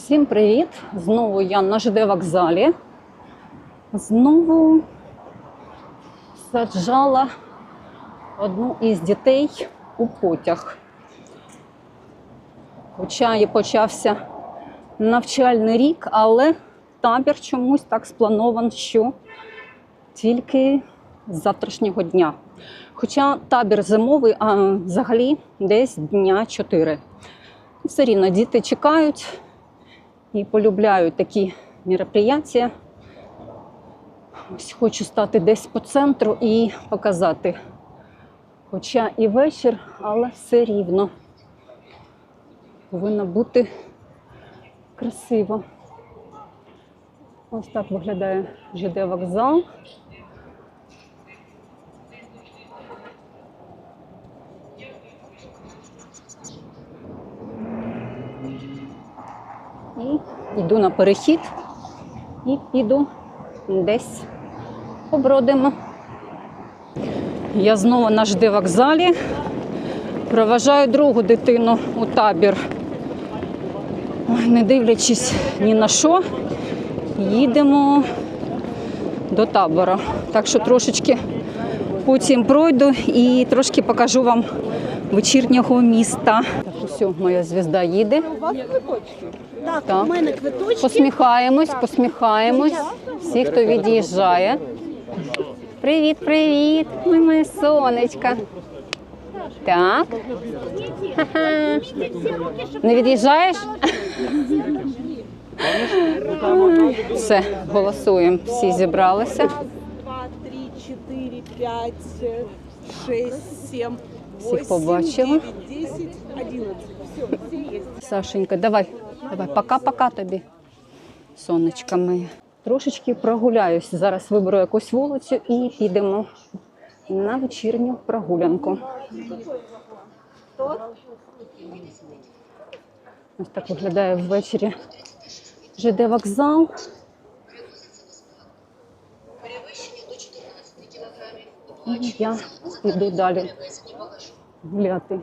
Всім привіт! Знову я на ЖД вокзалі. Знову саджала одну із дітей у потяг. Хоча і почався навчальний рік, але табір чомусь так спланован, що тільки з завтрашнього дня. Хоча табір зимовий, а взагалі десь дня 4. Все рівно діти чекають і полюбляють такі мероприятия. Ось хочу стати десь по центру і показати. Хоча і вечір, але все рівно повинно бути красиво. Ось так виглядає ЖД вокзал. І йду на перехід і піду десь побродимо. Я знову на ЖД вокзалі. Проважаю другу дитину у табір. Не дивлячись ні на що, їдемо до табора. Так що трошечки потім пройду і трошки покажу вам вечірнього міста. Так, усе, моя звізда їде. У вас квиточки? Так, Так. у мене квиточки. Посміхаємось, посміхаємось. Всі, хто від'їжджає. Привіт, привіт, Ой, моє сонечко. Так. Не від'їжджаєш? Все, голосуємо. Всі зібралися. Раз, два, три, четыре, пять, шесть, семь, Всіх побачила. Сашенька, давай, давай, пока-пока тобі. Сонечка моє. Трошечки прогуляюсь. Зараз виберу якусь вулицю і підемо на вечірню прогулянку. Ось так виглядає ввечері ЖД вокзал. І я піду далі гуляти.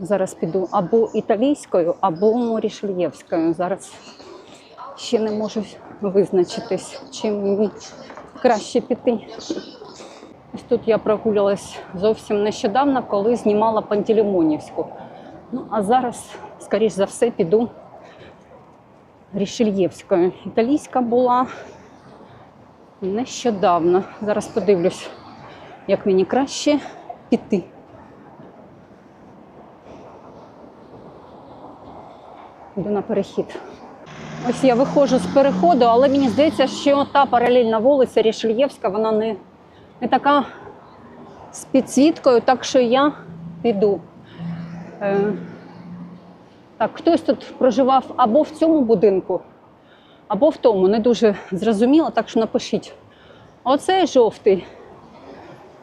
Зараз піду або італійською, або рішельєвською. Зараз ще не можу визначитись, чим мені краще піти. Ось тут я прогулялась зовсім нещодавно, коли знімала Пантелеймонівську. Ну, а зараз, скоріш за все, піду Рішельєвською. Італійська була нещодавно. Зараз подивлюсь, як мені краще піти. Йду на перехід. Ось я виходжу з переходу, але мені здається, що та паралельна вулиця Рішельєвська, вона не, не така з підсвіткою, так що я піду. Е, так, хтось тут проживав або в цьому будинку, або в тому. Не дуже зрозуміло, так що напишіть. Оцей жовтий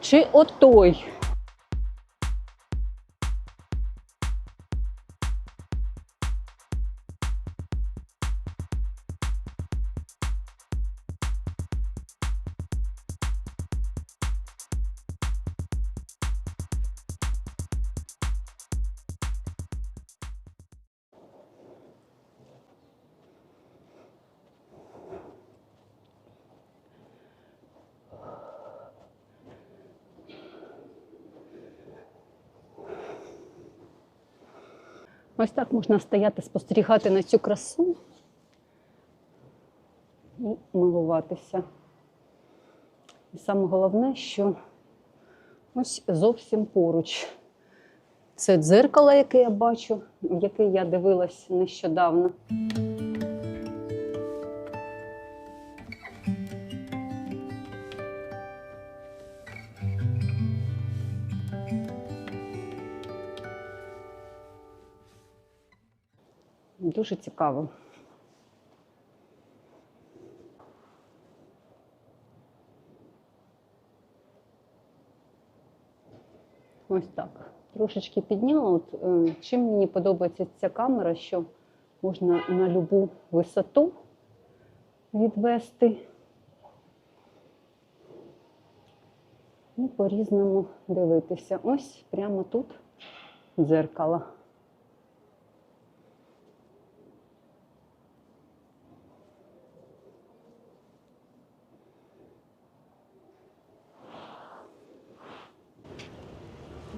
чи отой. Ось так можна стояти, спостерігати на цю красу і милуватися. І саме головне, що ось зовсім поруч. Це дзеркало, яке я бачу, в яке я дивилась нещодавно. Дуже цікаво. Ось так. Трошечки підняла. От, е, чим мені подобається ця камера, що можна на любу висоту відвести. і по-різному дивитися. Ось прямо тут дзеркало.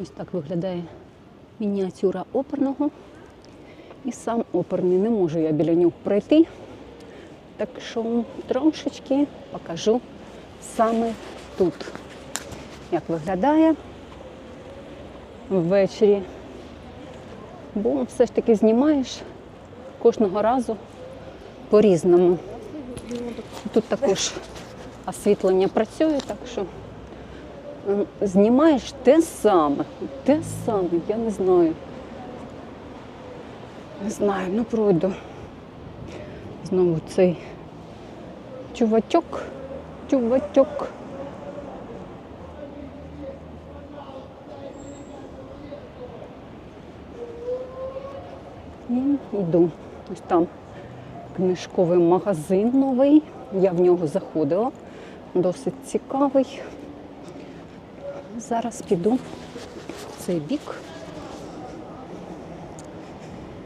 Ось так виглядає мініатюра оперного. І сам оперний не можу я біля нього пройти. Так що трошечки покажу саме тут, як виглядає ввечері. Бо все ж таки знімаєш кожного разу по-різному. Тут також освітлення працює, так що знімаєш те саме, те саме, я не знаю. Не знаю, ну пройду. Знову цей чувачок, чувачок. І йду. Ось там книжковий магазин новий. Я в нього заходила. Досить цікавий. Зараз піду в цей бік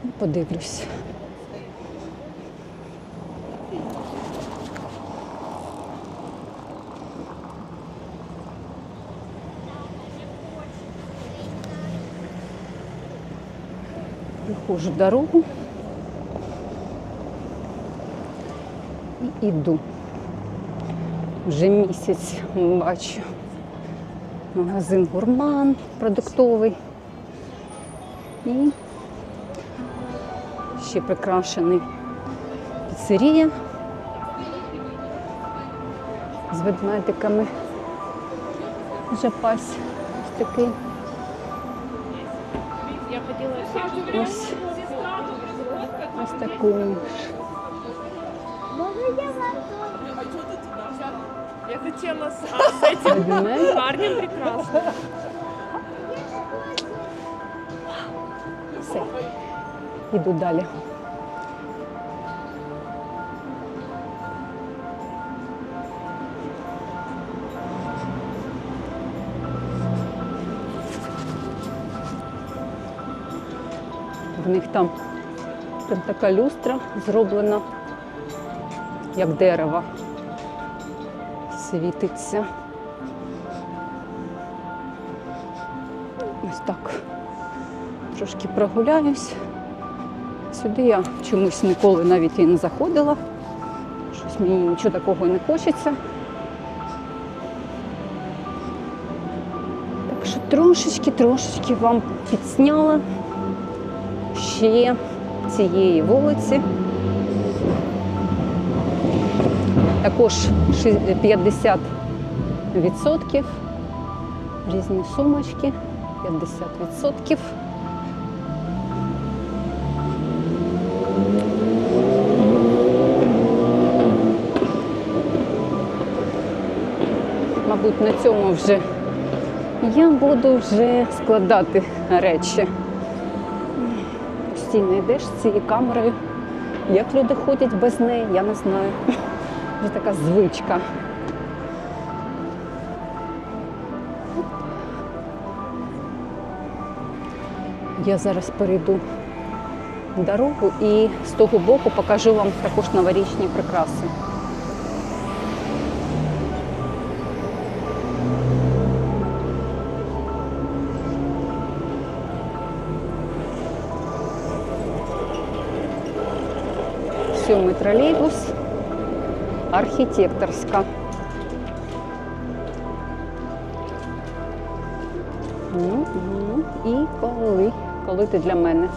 і подивлюсь. Виходжу дорогу і йду. Вже місяць бачу. Магазин гурман продуктовий. І ще прикрашений піцерія з ведмедиками. Жапась ось такий. Я Ось, ось таку. Я хотела с, а, с этим парнем прекрасно. Все. Іду далі. В них там, там така люстра зроблена, як дерево. Світиться. Ось так трошки прогуляюсь. Сюди я чомусь ніколи навіть і не заходила. Щось мені нічого такого не хочеться. Так що трошечки, трошечки вам підсняла ще цієї вулиці. Також 50% різні сумочки, 50%. Мабуть, на цьому вже я буду вже складати речі. Постійно йдеш з цією камерою. Як люди ходять без неї, я не знаю. Вже така звичка. Я зараз перейду дорогу і з того боку покажу вам також новорічні прикраси. Сьомий тролейбус, Архітекторська. І коли, коли ти для мене.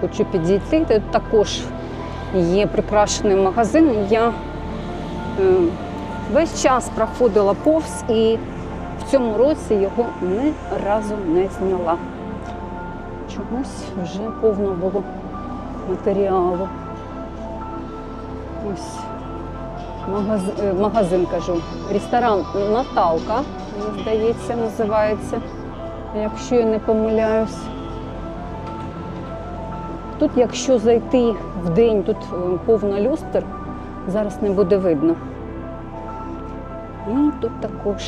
Хочу підійти. Тут також є прикрашений магазин. Я е, весь час проходила повз і в цьому році його ні разу не зняла. Чомусь вже повно було матеріалу. Ось магазин, магазин кажу. Ресторан Наталка, мені здається, називається, якщо я не помиляюсь. Тут, якщо зайти в день, тут е, повна люстр, зараз не буде видно. І тут також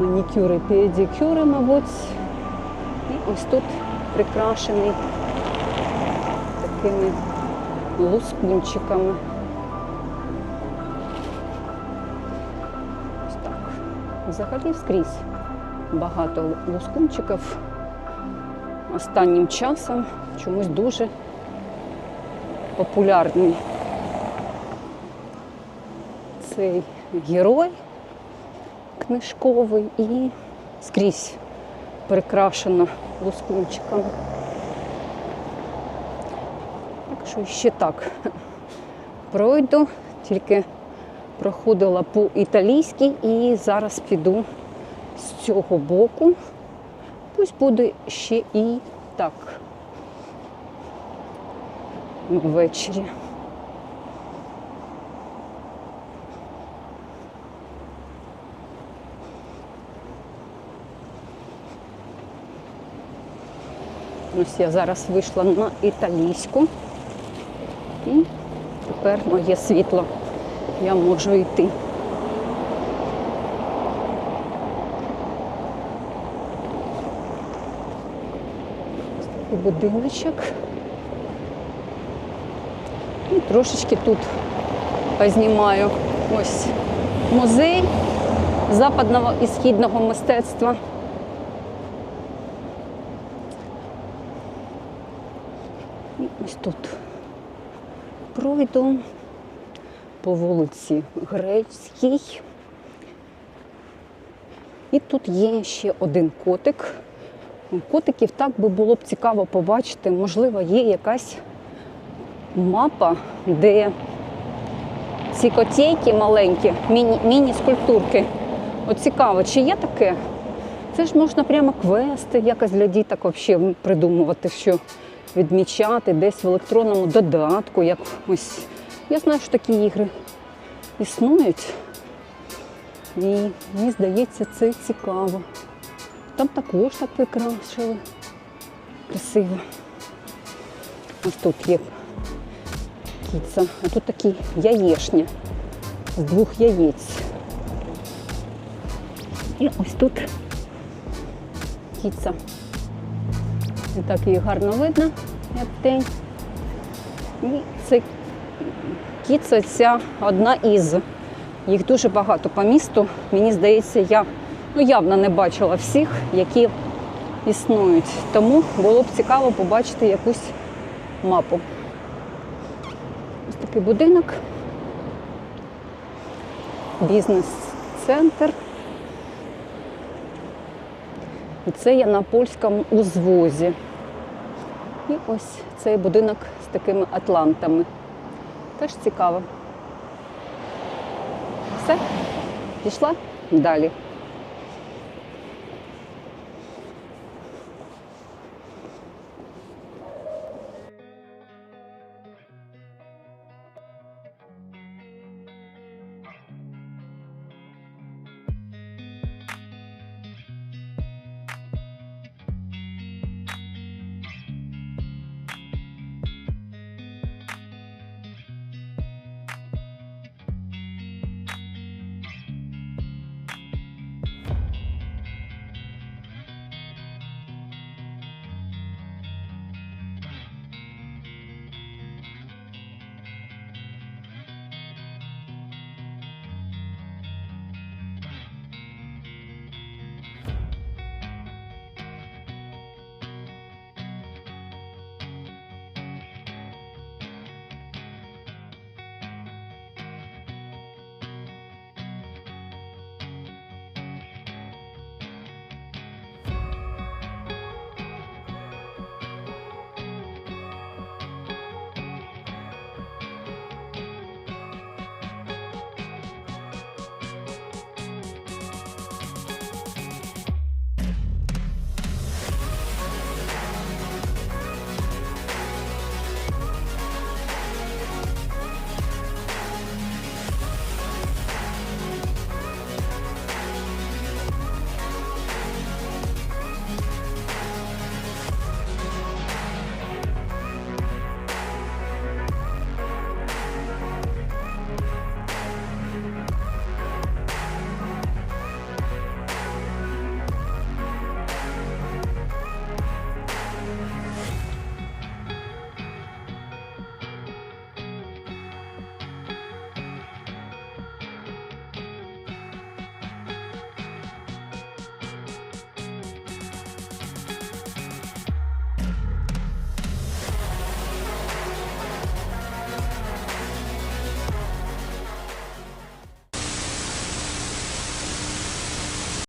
манікюри, педикюри, мабуть. І ось тут прикрашений такими лускунчиками. Ось так. Взагалі скрізь багато лускунчиків. Останнім часом чомусь дуже популярний цей герой книжковий і скрізь прикрашено лускунчиками. Так що ще так пройду, тільки проходила по італійській і зараз піду з цього боку. Пусть буде ще і так ввечері. Ось я зараз вийшла на італійську. І тепер моє світло. Я можу йти. Такий будиночок. І трошечки тут познімаю. Ось музей западного і східного мистецтва. Ось тут пройду по вулиці Грецькій. І тут є ще один котик. Котиків так би було б цікаво побачити. Можливо, є якась мапа, де ці котейки маленькі, міні- міні-скульптурки. От цікаво, чи є таке? Це ж можна прямо квести якось для діток взагалі придумувати, що відмічати десь в електронному додатку. Як ось. Я знаю, що такі ігри існують. І мені здається, це цікаво. Там також так прикрашили. Красиво. Ось тут є кіця, а тут такі яєшня з двох яєць. І ось тут кіця. І так її гарно видно, як день. І це кіця ця одна із. Їх дуже багато по місту. Мені здається, я ну, явно не бачила всіх, які існують. Тому було б цікаво побачити якусь мапу. Ось такий будинок. Бізнес-центр. І це я на польському узвозі. І ось цей будинок з такими атлантами. Теж цікаво. Все, пішла далі.